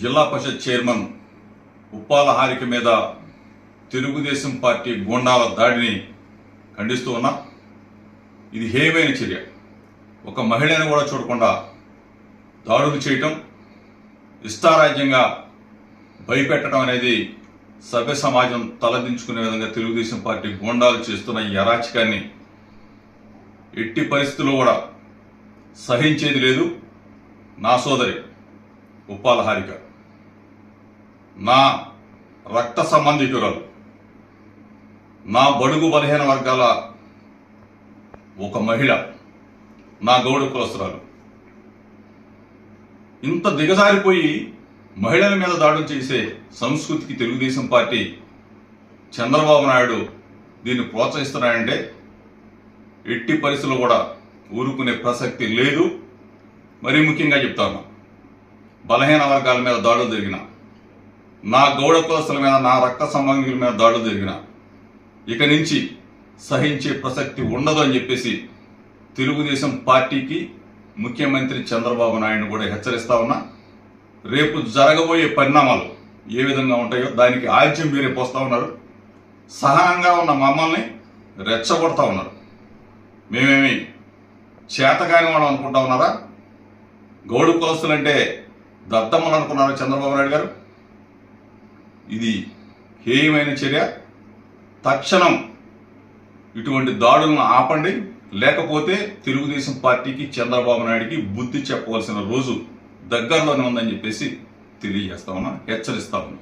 జిల్లా పరిషత్ చైర్మన్ ఉప్పాల హారిక మీద తెలుగుదేశం పార్టీ గోండాల దాడిని ఖండిస్తూ ఉన్నా ఇది హేయమైన చర్య. ఒక మహిళను కూడా చూడకుండా దాడులు చేయటం ఇష్టారాజ్యంగా భయపెట్టడం అనేది సభ్య సమాజం తలదించుకునే విధంగా తెలుగుదేశం పార్టీ గోండాలు చేస్తున్న ఈ అరాచకాన్ని ఎట్టి పరిస్థితుల్లో కూడా సహించేది లేదు. నా సోదరి ఉప్పాల హారిక. నా రక్త సంబంధితురాలు నా బడుగు బలహీన వర్గాల ఒక మహిళ నా గౌడ కులస్తురాలు. ఇంత దిగజారిపోయి మహిళల మీద దాడులు చేసే సంస్కృతికి తెలుగుదేశం పార్టీ చంద్రబాబు నాయుడు దీన్ని ప్రోత్సహిస్తున్నాయంటే ఎట్టి పరిస్థితులు కూడా ఊరుకునే ప్రసక్తి లేదు. మరీ ముఖ్యంగా చెప్తాను. బలహీన వర్గాల మీద దాడులు జరిగిన నా గౌడ కులస్తుల మీద నా రక్త సంబంధికుల మీద దాడులు జరిగిన ఇక నుంచి సహించే ప్రసక్తి ఉండదు అని చెప్పేసి తెలుగుదేశం పార్టీకి ముఖ్యమంత్రి చంద్రబాబు నాయుడు కూడా హెచ్చరిస్తా ఉన్నా. రేపు జరగబోయే పరిణామాలు ఏ విధంగా ఉంటాయో దానికి ఆజ్యం మీరే పోస్తా ఉన్నారు. సహనంగా ఉన్న మమ్మల్ని రెచ్చగొడతా ఉన్నారు. మేమేమి చేతగాని వాళ్ళం అనుకుంటా ఉన్నారా? గౌడు కులస్తులంటే దత్తమ్మలు అనుకున్నారా చంద్రబాబు నాయుడు గారు? ఇది హేయమైన చర్య. తక్షణం ఇటువంటి దాడులను ఆపండి. లేకపోతే తెలుగుదేశం పార్టీకి చంద్రబాబు నాయుడికి బుద్ధి చెప్పవలసిన రోజు దగ్గరలోనే ఉందని చెప్పేసి తెలియజేస్తా ఉన్నా హెచ్చరిస్తా ఉన్నా.